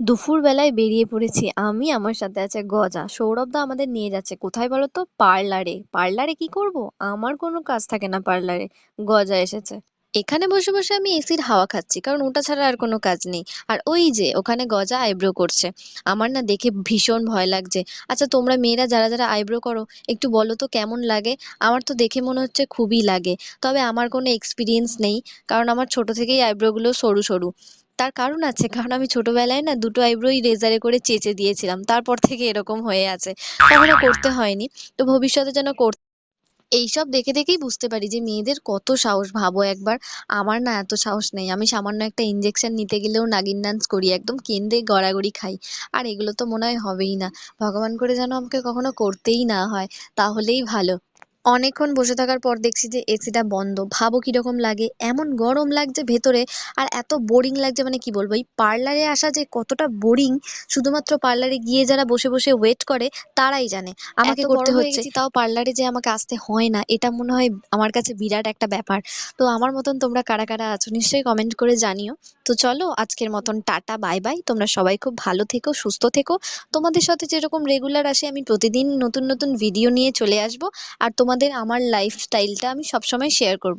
দুপুরবেলায় বেরিয়ে পড়েছি আমি, আমার সাথে আছে গজা। সৌরভ দা আমাদের নিয়ে যাচ্ছে। কোথায় বলো তো? পার্লারে। পার্লারে কি করব? আমার কোনো কাজ থাকে না পার্লারে। গজা এসেছে। এখানে বসে বসে আমি এসির হাওয়া খাচ্ছি, কারণ ওটা ছাড়া আর কোনো কাজ নেই। আর ওই যে, ওখানে গজা আইব্রো করছে। আমার না দেখে ভীষণ ভয় লাগছে। আচ্ছা তোমরা মেয়েরা যারা যারা আইব্রো করো, একটু বলো তো কেমন লাগে? আমার তো দেখে মনে হচ্ছে খুবই লাগে। তবে আমার কোনো এক্সপিরিয়েন্স নেই, কারণ আমার ছোট থেকেই আইব্রোগুলো সরু সরু। তার কারণ আছে, কারণ আমি ছোটবেলায় না দুটো আইব্রোই রেজারে করে চেঁচে দিয়েছিলাম, তারপর থেকে এরকম হয়ে আছে। কখনো করতে হয়নি, তো ভবিষ্যতে যেন করতে এইসব দেখে দেখেই বুঝতে পারি যে মেয়েদের কত সাহস, ভাবো একবার, আমার না এত সাহস নেই, আমি সামান্য একটা ইঞ্জেকশন নিতে গেলেও নাগিন ডান্স করি, একদম কেঁদে গড়াগড়ি খাই, আর এগুলো তো মনে হয় হবেই না, ভগবান করে যেন আমাকে কখনো করতেই না হয়, তাহলেই ভালো। অনেকক্ষণ বসে থাকার পর দেখছি যে এসিটা বন্ধ। ভাবো কীরকম লাগে এমন গরম লাগছে ভেতরে আর এত বোরিং লাগছে মানে কি বলব এই পার্লারে আসা যে কতটা বোরিং শুধুমাত্র পার্লারে গিয়ে যারা বসে বসে ওয়েট করে তারাই জানে। আমাকে করতে হচ্ছে তাও পার্লারে যে আমাকে আসতে হয় না এটা মনে হয় আমার কাছে বিরাট একটা ব্যাপার। তো আমার মতন তোমরা কারা কারা আছো নিশ্চয়ই কমেন্ট করে জানিও। তো চলো আজকের মতন টাটা বাই বাই তোমরা সবাই খুব ভালো থেকো সুস্থ থেকো। তোমাদের সাথে যেরকম রেগুলার আসে আমি প্রতিদিন নতুন নতুন ভিডিও নিয়ে চলে আসব। আর তোমাদের আমার লাইফস্টাইলটা আমি সবসময় শেয়ার করব।